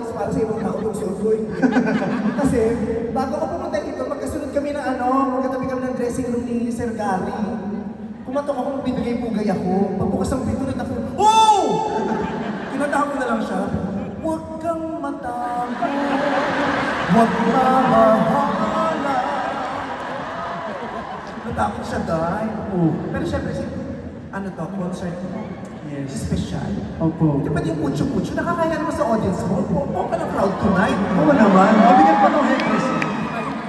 alis para sa ibang tao eh. Kasi, bago ako pumunta dito, magkasunod kami ng ano, magkatabi kami ng dressing room ni Sir Gary. Kumatok ako, bibigay pugay ako. Pagbukas ng pinto, nagtako, Oh! Kinatahan ko na lang siya. Huwag kang matago. Huwag mamahala. Natakot siya, guys. Oh. Pero syempre, si, ano to, concert mo. Yes. Special. Opo. Di ba yung putyo-putyo? Nakakaya naman sa audience mo. Pupo ka ng crowd tonight. Oo naman. Mabigat pa to, Henry.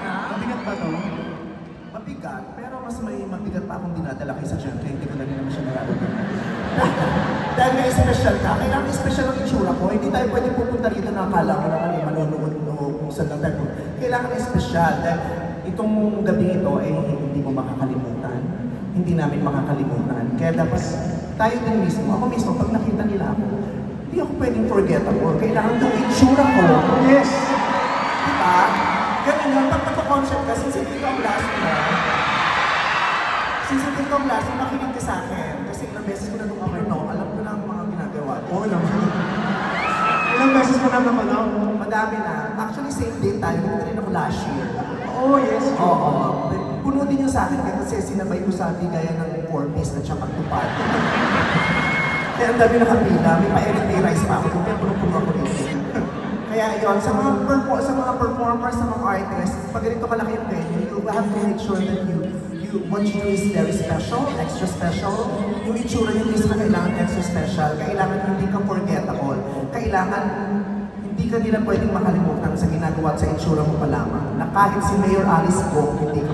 Mabigat pa to. Mabigat, pero mas may mabigat pa akong dinadala kaysa dyan. Kaya hindi ko na rin naman siya nararamdaman. Dahil may special ka, kailangan special ang itsura ko. Hindi tayo pwede pupunta rito na akala ko na kami manonood o kung saan lang tayo. Kailangan special. Dahil itong gabi ito ay hindi mo makakalimutan. Hindi namin makakalimutan. Kaya dapat tayo din mismo, ako mismo, pag nakita nila ako, hindi ako pwedeng forgettable. Kailangan yung itsura ko. Yes. Diba? Ganun yung pag nagpa-concert ka, since hindi ko ang last mo, since hindi ko ang last mo, makinig ka sa akin. Kasi ilang beses ko na nung cover, no, alam ko na ang mga ginagawa. Oo naman. Ilang beses mo na napanaw? Madami na. Actually, same day tayo. Nandito rin ako last year. Oo, yes. Oo. Puno din yung sa akin kasi sinabay ko sa bigayan ng four piece at saka tupad. Kaya ang dami nakapila. May pa-everyday rice pa ako. Kaya puno-puno ako dito. Kaya yon sa mga perfor sa mga performers, sa mga artists, pag ganito kalaki yung venue, you have to make sure that you you what you do is very special, extra special. Yung itsura nyo is na kailangan extra special. Kailangan hindi ka forgettable. Kailangan hindi ka nila pwedeng makalimutan sa ginagawa sa itsura mo pa lamang. Na kahit si Mayor Alice Go, hindi ka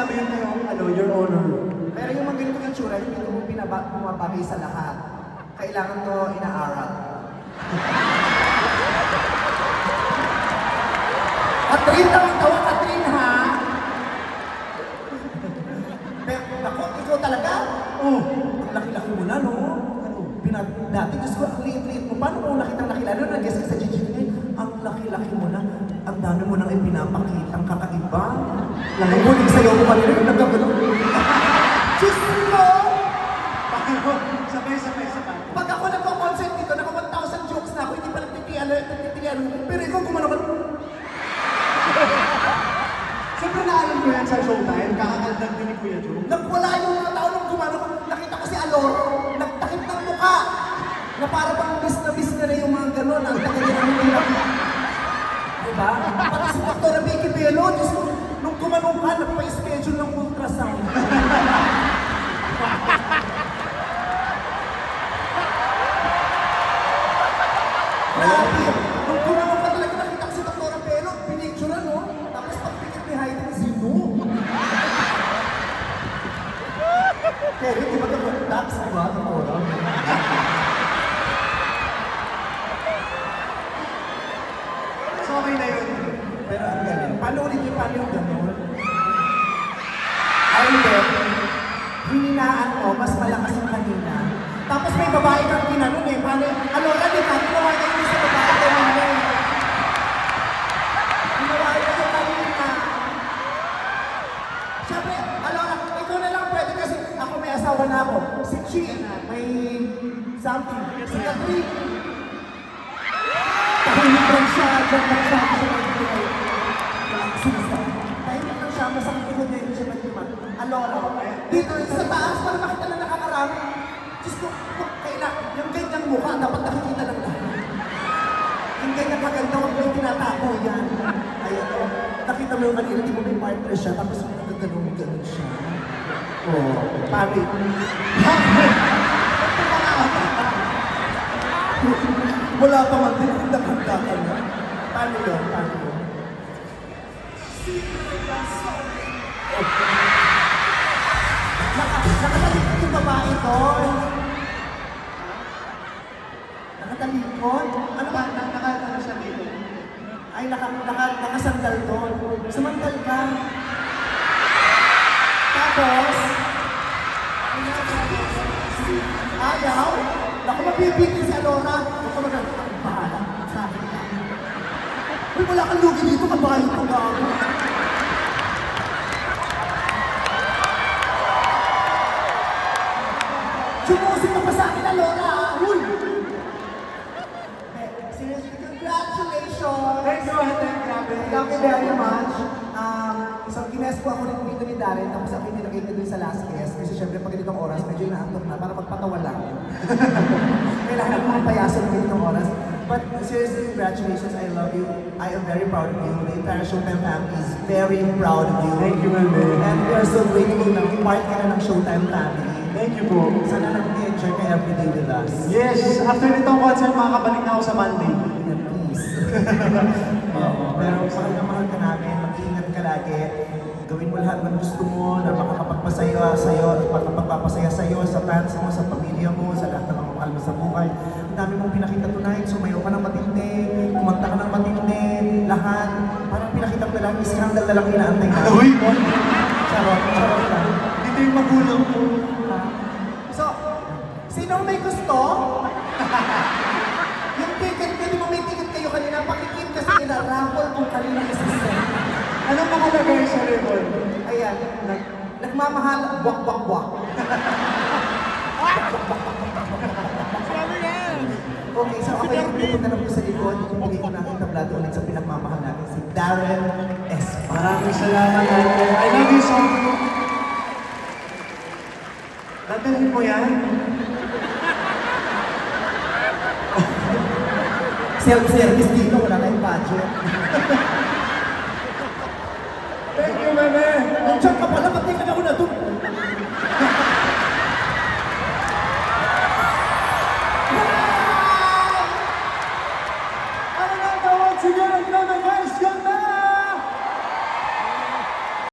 Masasabi yun na yung, ano, your honor. Pero yung mga ganitong itsura, hindi ko pinaba, pumabagay sa lahat. Kailangan to inaaral. Katrin lang ang Dami mo nang ipinapakita. Ang kakaiba. Ang huling sa'yo mo kanina, yung nagkagano. Diyos ko! Paano? Sabay, sabay, sabay. Pag ako nagko-concert dito, naka 1,000 jokes na ako, hindi pa nagtitiyan, nagtitiyan. Pero ikaw gumano ka. Siyempre naalam ko yan sa showtime, kakakaldag din ni Kuya Joe. Nagwala yung mga tao nung gumano. Nakita ko si Alor, nagtakip ng mukha. Na para bang miss na miss na rin yung mga gano'n. Ang gumanong ka, nagpa-schedule ng ultrasound. Grabe. Nung gumanong ka talaga, nakita ko si Dr. Bello, pinicture no? Tapos pag-pikit ni Hayden, sino? Kaya di ba ito tax, di ba? Dr. So okay na yun. Pero ang galing. Paano ulit yung paano yung may babae kang ginanon eh. Paano, ano ka, di ka, ginawa ka yun sa babae kanina eh. Ginawa ka yung kanina. Siyempre, Alora, ikaw na lang pwede kasi ako may asawa na ako. Si Chi, may something. Si Catherine, Tahimik lang siya, dyan lang siya, hindi siya. Sinasabi. Tahimik lang siya, masakit ko hindi siya nagtumat. Alora, dito sa taas, para makita na nakakarami. Diyos ko, mukha, dapat nakikita ng lahat. Yung ganyang kaganda, huwag mo yung tinatago yan. Ayan, oh. nakita mo yung kanina, di mo may partner siya, tapos nagaganon ganon siya. Oh, pari. Wala pa man din, handa-handa ka na. Paano yun? Paano yun? Naka, nakatalikod yung babae doon. Nakatalikod? Ano ba? Naka, naka, ano siya dito? Ay, naka, naka, nakasandal doon. Sumandal ka. Tapos, ayaw. Naku, mabibitin si Alora. Naku, mag- bahala. Sa ka. Uy, wala kang lugi dito, kabayo ko ba Grabe. Thank you very much. Um, so, kines po ako rin dito ni Darren, tapos ako nilagay ko dun sa last guest. Kasi syempre, pag ganitong oras, medyo inaantok na, para magpatawa lang. Kailangan ko mga payasan ng ganitong oras. But seriously, congratulations. I love you. I am very proud of you. The entire Showtime family is very proud of you. Thank you, Meme. And we are so grateful na part ka na ng Showtime family. Thank you po. Sana nag-enjoy ka everyday with us. Yes, after nitong concert, makakabalik na ako sa Monday. Please. Oo, pero mahal na mahal ka namin, mag-iingat ka lagi. Gawin mo lahat ng gusto mo na makakapagpasaya sa'yo at makakapagpapasaya sa'yo, sa fans mo, sa pamilya mo, sa lahat ng mga mahal mo sa buhay. Ang dami mong pinakita tonight, sumayo ka ng matindi, kumanta ka ng matindi, lahat. Parang pinakita mo na lang, scandal na lang inaantay na. Uy! Charot, charot lang. Dito yung magulang ko. So, sino may gusto? Ina-raffle kung kanina isa-send. Anong nakalagay sa ribbon? Ayan, nag, nagmamahal, wak wak wak. Okay, so yung pupunta na po sa likod, ibigay ko na ang tablado ulit sa pinagmamahal natin, si Darren Espa. Maraming salamat, ate. I love you so much. Dadalhin mo yan? Self-service dito, wala tayong budget. Thank you, Meme. Nandiyan ka pala, ba't di ka